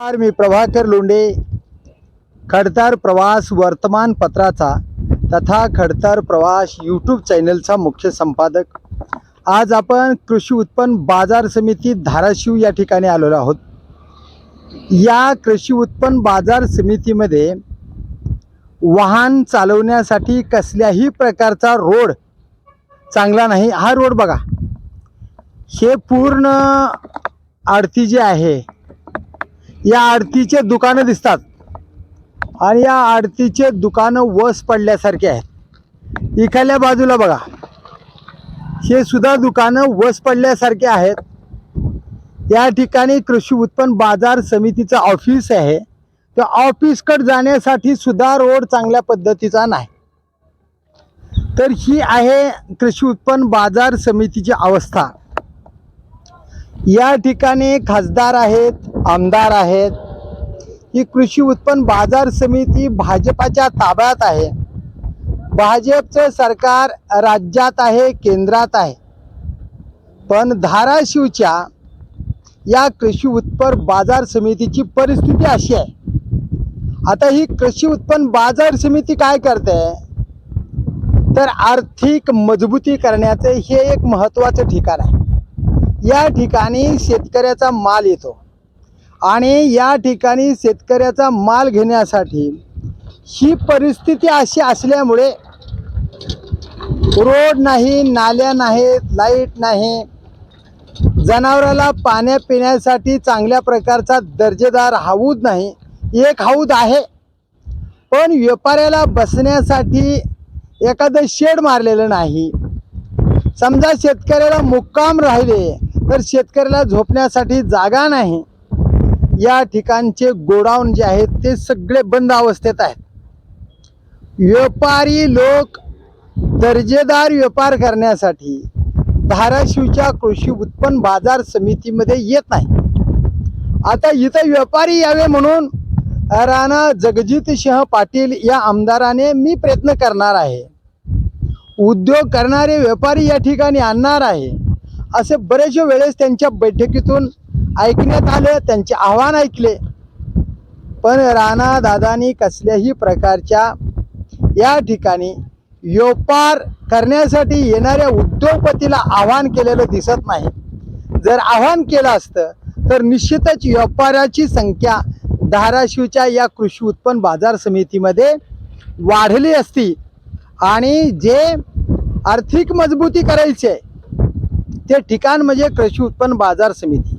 नमस्कार मी प्रभाकर लोंडे खडतर प्रवास वर्तमानपत्राचा तथा खडतर प्रवास यूट्यूब चॅनलचा मुख्य संपादक आज आपण कृषी उत्पन्न बाजार समिती धाराशिव या ठिकाणी आलेलो आहोत. या कृषी उत्पन्न बाजार समितीमध्ये वाहन चालवण्यासाठी कसल्याही प्रकारचा रोड चांगला नाही. हा रोड बघा. हे पूर्ण आडती जी आहे या आडतीचे दुकानं दिसतात आणि या आडतीचे दुकानं वस पडल्यासारखे आहेत. इकडल्या बाजूला बघा. हे सुद्धा दुकानं वस पडल्यासारखे आहेत. या ठिकाणी कृषी उत्पन्न बाजार समितीचं ऑफिस आहे. त्या ऑफिसकडे जाण्यासाठी सुद्धा रोड चांगल्या पद्धतीचा नाही. तर ही आहे कृषी उत्पन्न बाजार समितीची अवस्था. या ठिकाणी खासदार आहेत आमदार आहेत. ही कृषी उत्पन्न बाजार समिती भाजपाच्या ताब्यात आहे. भाजपचं सरकार राज्यात आहे केंद्रात आहे. पण धाराशिवच्या या कृषी उत्पन्न बाजार समितीची परिस्थिती अशी आहे. आता ही कृषी उत्पन्न बाजार समिती काय करते? तर आर्थिक मजबूती करण्याचे हे एक महत्त्वाचं ठिकाण आहे. या ठिकाणी शेतकऱ्याचा माल येतो. आणि या ठिकाणी शेतकऱ्याचा माल घेण्यासाठी ही परिस्थिती अशी असल्यामुळे रोड नाही नाल्या नाहीत लाइट नाही. जनावराला पाण्या पिण्यासाठी चांगल्या प्रकारचा दर्जेदार हौद नाही. एक हौद आहे. पण व्यापाऱ्याला बसण्यासाठी एखादं शेड मारलेलं नाही. समजा शेतकऱ्याला मुक्काम राहिले तर शेतकऱ्याला झोपण्यासाठी जागा नाही. या ठिकाणचे गोडाऊन जे आहेत ते सगळे बंद अवस्थेत आहेत. व्यापारी लोक दर्जेदार व्यापार करण्यासाठी धाराशिवच्या कृषी उत्पन्न बाजार समितीमध्ये येत नाही. आता इथं व्यापारी यावे म्हणून राणा जगजितसिंह पाटील या आमदाराने मी प्रयत्न करणार आहे. उद्योग करणारे व्यापारी या ठिकाणी आणणार आहे. असे बरेचशे वेळेस त्यांच्या बैठकीतून ऐकण्यात आले त्यांचे आव्हान ऐकले. पण राणा दादानी कसल्याही प्रकारच्या या ठिकाणी व्यापार करण्यासाठी येणाऱ्या उद्योगपतीला आव्हान केलेलं दिसत नाही. जर आव्हान केलं असतं तर निश्चितच व्यापाराची संख्या धाराशिवच्या या कृषी उत्पन्न बाजार समितीमध्ये वाढली असती. आणि जे आर्थिक मजबूती करायची आहे ते ठिकाण म्हणजे कृषी उत्पन्न बाजार समिती.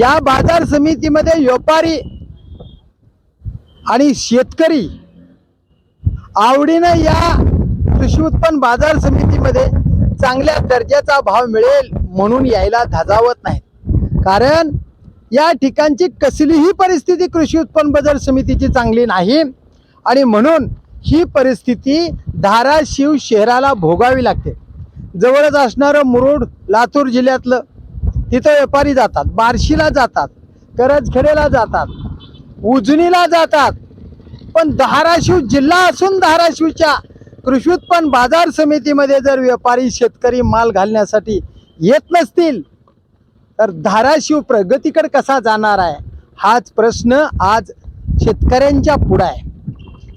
या बाजार समितीमध्ये व्यापारी आणि शेतकरी आवडीनं या कृषी उत्पन्न बाजार समितीमध्ये चांगल्या दर्जाचा भाव मिळेल म्हणून यायला धजावत नाहीत. कारण या ठिकाणची कसलीही परिस्थिती कृषी उत्पन्न बाजार समितीची चांगली नाही आणि म्हणून ही परिस्थिती धाराशिव शहराला भोगावी लागते. जवळच असणारं मुरुड लातूर जिल्ह्यातलं तिथं व्यापारी जातात बार्शीला जातात करजखेडेला जातात उजनीला जातात. पण धाराशिव जिल्हा असून धाराशिवच्या कृषी उत्पन्न बाजार समितीमध्ये जर व्यापारी शेतकरी माल घालण्यासाठी येत नसतील तर धाराशिव प्रगतीकडे कसा जाणार आहे? हाच प्रश्न आज शेतकऱ्यांच्या पुढं आहे.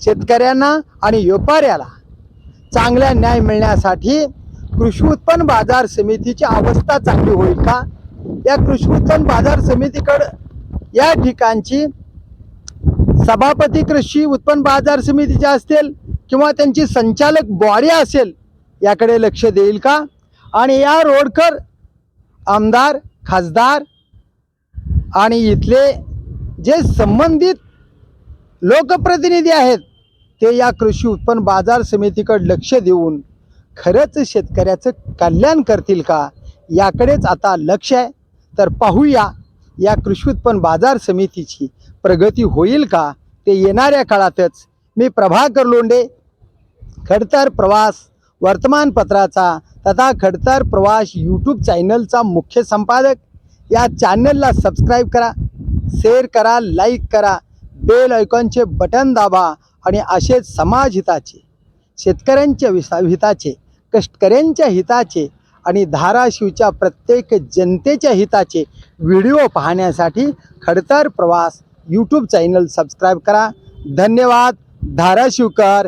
शेतकऱ्यांना आणि व्यापाऱ्याला चांगला न्याय मिळण्यासाठी कृषी उत्पन्न बाजार समितीची अवस्था चांगली होईल का? या कृषी उत्पन्न बाजार समितीकडं या ठिकाणची सभापती कृषी उत्पन्न बाजार समितीचे असतील किंवा त्यांची संचालक बॉडी असेल याकडे लक्ष देईल का? आणि या रोडकर आमदार खासदार आणि इथले जे संबंधित लोकप्रतिनिधी आहेत ते या कृषी उत्पन्न बाजार समितीकडे लक्ष देऊन खरंच शेतकऱ्याचं कल्याण करतील का? याकडेच आता लक्ष आहे. तर पाहूया या कृषी उत्पन्न बाजार समितीची प्रगती होईल का? ते येणाऱ्या काळातच मी प्रभाकर लोंडे खडतर प्रवास वर्तमानपत्राचा तथा खडतर प्रवास यूट्यूब चॅनलचा मुख्य संपादक. या चॅनलला सबस्क्राईब करा शेअर करा लाईक करा बेल आयकॉनचे बटन दाबा आणि असेच समाज हिताचे शेतकऱ्यांच्या विसा हिताचे कष्टकऱ्यांच्या हिताचे आणि धाराशिवच्या प्रत्येक जनतेच्या हिताचे व्हिडिओ पाहण्यासाठी खडतर प्रवास यूट्यूब चॅनल सबस्क्राईब करा. धन्यवाद. धाराशिवकर.